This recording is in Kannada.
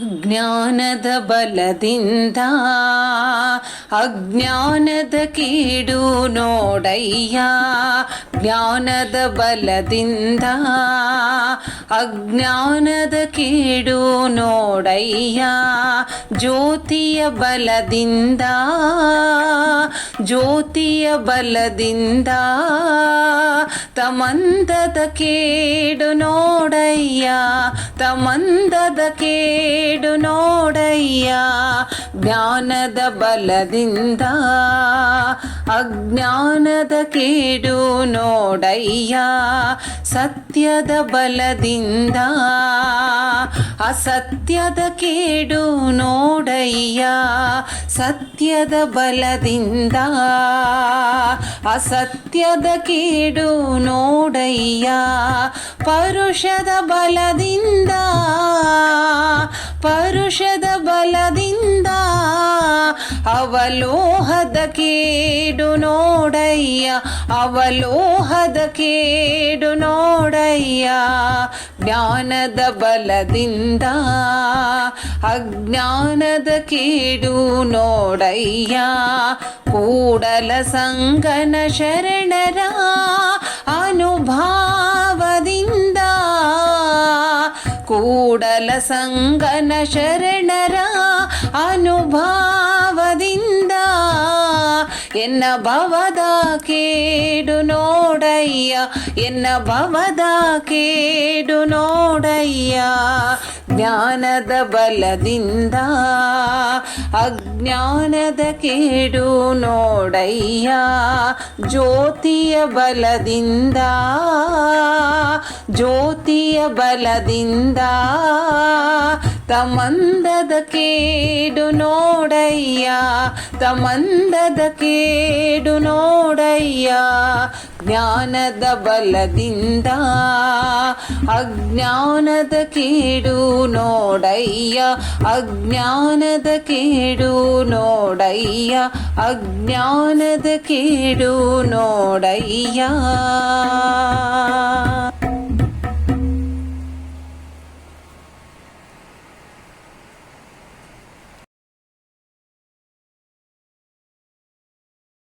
ಜ್ಞಾನದ ಬಲದಿಂದ ಅಜ್ಞಾನದ ಕೀಡು ನೋಡಯ್ಯ. ಜ್ಞಾನದ ಬಲದಿಂದ ಅಜ್ಞಾನದ ಕೀಡು ನೋಡಯ್ಯ. ಜ್ಯೋತಿಯ ಬಲದಿಂದ ಜ್ಯೋತಿಯ ಬಲದಿಂದ ತಮಂದದ ಕೇಡು ನೋಡಯ್ಯ ತಮಂದದ ಕೇಡು ನೋಡಯ್ಯ ಜ್ಞಾನದ ಬಲದಿಂದ ಅಜ್ಞಾನದ ಕೇಡು ನೋಡಯ್ಯ ಸತ್ಯದ ಬಲದಿಂದ. ಅಸತ್ಯದ ಕೇಡು ನೋಡಯ್ಯ ಸತ್ಯದ ಬಲದಿಂದ. ಅಸತ್ಯದ ಕೇಡು ನೋಡಯ್ಯ ಪರುಷದ ಬಲದಿಂದ. ಅವಲೋಹದ ಕೇಡು ನೋಡಯ್ಯ ಅವಲೋಹದ ಕೇಡು ನೋಡಯ್ಯ. ಜ್ಞಾನದ ಬಲದಿಂದ ಅಜ್ಞಾನದ ಕೇಡು ನೋಡಯ್ಯ. ಕೂಡಲ ಸಂಗನ ಶರಣರ ಕೂಡಲ ಸಂಗನ ಶರಣರ ಅನುಭಾವದಿಂದ ಎನ್ನ ಭವದ ಕೇಡು ನೋಡಯ್ಯ ಎನ್ನ ಭವದ ಕೇಡು ನೋಡಯ್ಯ. ಜ್ಞಾನದ ಬಲದಿಂದ ಅಜ್ಞಾನದ ಕೇಡು ನೋಡಯ್ಯ, ಜ್ಯೋತಿಯ ಬಲದಿಂದ ಜ್ಯೋತಿಯ ಬಲದಿಂದ ತಮಂದದ ಕೇಡು ನೋಡಯ್ಯ, ತಮಂದದ ಕೇಡು ನೋಡಯ್ಯ. ಜ್ಞಾನದ ಬಲದಿಂದ ಅಜ್ಞಾನದ ಕೇಡು ನೋಡಯ್ಯ, ಅಜ್ಞಾನದ ಕೇಡು ನೋಡಯ್ಯ, ಅಜ್ಞಾನದ ಕೇಡು ನೋಡಯ್ಯ.